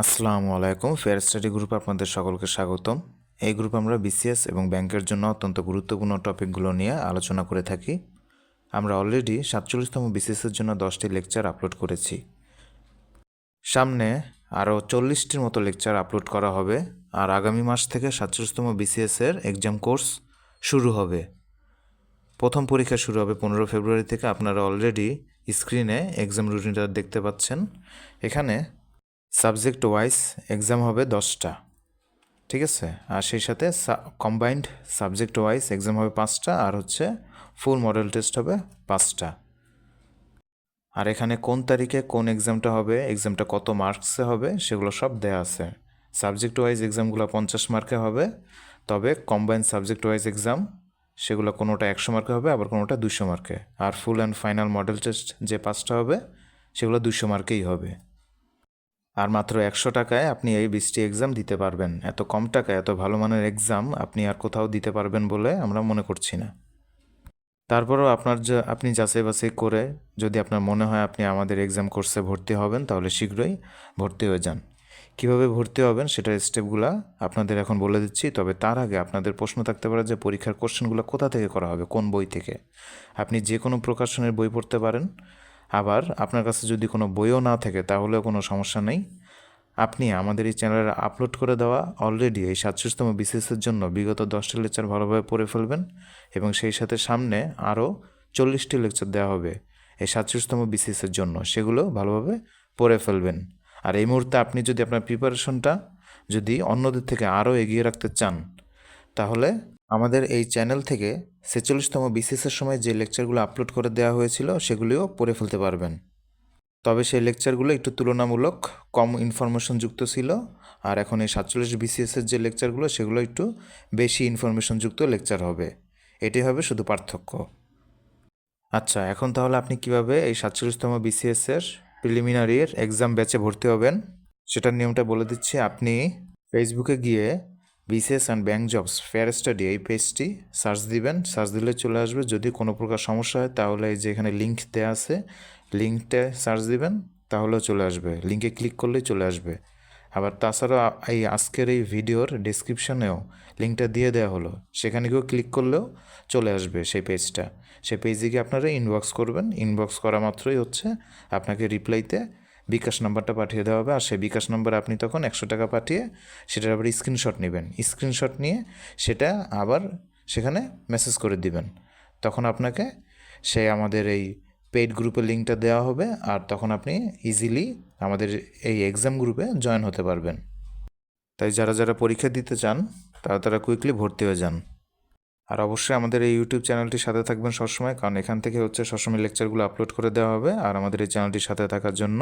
আসসালামু আলাইকুম, fair study গ্রুপে আপনাদের সকলকে স্বাগতম। এই গ্রুপে আমরা বিসিএস এবং ব্যাংকের জন্য অত্যন্ত গুরুত্বপূর্ণ টপিকগুলো নিয়ে আলোচনা করে থাকি। আমরা অলরেডি সাতচল্লিশতম বিসিএসের জন্য দশটি লেকচার আপলোড করেছি। সামনে আরও চল্লিশটির মতো লেকচার আপলোড করা হবে, আর আগামী মাস থেকে সাতচল্লিশতম বিসিএসের এক্সাম কোর্স শুরু হবে। প্রথম পরীক্ষা শুরু হবে পনেরো ফেব্রুয়ারি থেকে, আপনারা অলরেডি স্ক্রিনে এক্সাম রুটিনটা দেখতে পাচ্ছেন। এখানে সাবজেক্ট ওয়াইজ এক্সাম হবে দশটা, ঠিক আছে? আর সেই সাথে কম্বাইন্ড সাবজেক্ট ওয়াইজ এক্সাম হবে পাঁচটা, আর হচ্ছে ফুল মডেল টেস্ট হবে পাঁচটা। আর এখানে কোন তারিখে কোন এক্সামটা হবে এক্সামটা কত মার্কসে হবে, সেগুলো সব দেয়া আছে। সাবজেক্ট ওয়াইজ এক্সামগুলো পঞ্চাশ মার্কে হবে, তবে কম্বাইন্ড সাবজেক্ট ওয়াইজ এক্সাম সেগুলো কোনোটা একশো মার্কে হবে, আবার কোনোটা দুশো মার্কে আর full and final model test যে পাঁচটা হবে, সেগুলো দুশো মার্কেই হবে। আর মাত্র একশো টাকায় আপনি এই বিশটি এক্সাম দিতে পারবেন। এত কম টাকায়, এত ভালো মানের এক্সাম আপনি আর কোথাও দিতে পারবেন বলে আমরা মনে করছি না। তারপরেও আপনার যে, আপনি যাচাই বাছাই করে যদি আপনার মনে হয় আপনি আমাদের এক্সাম কোর্সে ভর্তি হবেন, তাহলে শীঘ্রই ভর্তি হয়ে যান। কীভাবে ভর্তি হবেন সেটার স্টেপগুলো আপনাদের এখন বলে দিচ্ছি, তবে তার আগে আপনাদের প্রশ্ন থাকতে পারে যে পরীক্ষার কোশ্চেনগুলো কোথা থেকে করা হবে, কোন বই থেকে? আপনি যে কোনো প্রকাশনের বই পড়তে পারেন। আবার আপনার কাছে যদি কোনো বইও না থাকে, তাহলেও কোনো সমস্যা নেই। আপনি আমাদের এই চ্যানেলে আপলোড করে দেওয়া অলরেডি এই সাতষট্টিতম বিসিএসের জন্য বিগত দশটি লেকচার ভালোভাবে পড়ে ফেলবেন এবং সেই সাথে সামনে আরও চল্লিশটি লেকচার দেওয়া হবে এই সাতষট্টিতম বিসিএসের জন্য। সেগুলো ভালোভাবে পড়ে ফেলবেন। আর এই মুহূর্তে আপনি যদি আপনার প্রিপারেশনটা যদি অন্যদের থেকে আরও এগিয়ে রাখতে চান, তাহলে আমাদের এই চ্যানেল থেকে ছেচল্লিশতম বিসিএসের সময় যে লেকচারগুলো আপলোড করে দেওয়া হয়েছিল, সেগুলিও পড়ে ফেলতে পারবেন। তবে সেই লেকচারগুলো একটু তুলনামূলক কম ইনফরমেশন যুক্ত ছিল, আর এখন এই সাতচল্লিশ বিসিএসের যে লেকচারগুলো, সেগুলো একটু বেশি ইনফরমেশন যুক্ত লেকচার হবে। এটাই হবে শুধু পার্থক্য। আচ্ছা এখন তাহলে আপনি কীভাবে এই সাতচল্লিশতম বিসিএসের প্রিলিমিনারির এক্সাম ব্যাচে ভর্তি হবেন? সেটার নিয়মটা বলে দিচ্ছি। আপনি ফেসবুকে গিয়ে BCS and bank jobs fair study এই পেজটি সার্চ দিবেন সার্চ দিলে চলে আসবে। যদি কোনো প্রকার সমস্যা হয়, তাহলে এই যে এখানে লিঙ্ক দেওয়া আছে লিঙ্কটা সার্চ দিবেন, তাহলেও চলে আসবে। লিঙ্কে ক্লিক করলেই চলে আসবে। আবার তাছাড়া এই আজকের এই ভিডিওর ডিসক্রিপশনেও লিঙ্কটা দিয়ে দেওয়া হলো। সেখানে গিয়েও ক্লিক করলেও চলে আসবে সেই পেজটা সেই পেজে গিয়ে আপনারা ইনবক্স করবেন। ইনবক্স করা মাত্রই হচ্ছে আপনাকে রিপ্লাইতে বিকাশ নাম্বারটা পাঠিয়ে দেওয়া হবে। আর সেই বিকাশ নাম্বার আপনি তখন একশো টাকা পাঠিয়ে সেটার আবার স্ক্রিনশট নেবেন। স্ক্রিনশট নিয়ে সেটা আবার সেখানে মেসেজ করে দিবেন। তখন আপনাকে সে আমাদের এই পেইড গ্রুপের লিঙ্কটা দেওয়া হবে। আর তখন আপনি ইজিলি আমাদের এই এক্সাম গ্রুপে জয়েন হতে পারবেন। তাই যারা যারা পরীক্ষা দিতে চান, তারা তারা কুইকলি ভর্তি হয়ে যান। আর অবশ্যই আমাদের এই ইউটিউব চ্যানেলটির সাথে থাকবেন সবসময়, কারণ এখান থেকে হচ্ছে সবসময় লেকচারগুলো আপলোড করে দেওয়া হবে। আর আমাদের এই চ্যানেলটির সাথে থাকার জন্য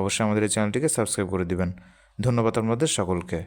অবশ্যই আমাদের এই চ্যানেলটিকে সাবস্ক্রাইব করে দিবেন। ধন্যবাদ আপনাদের সকলকে।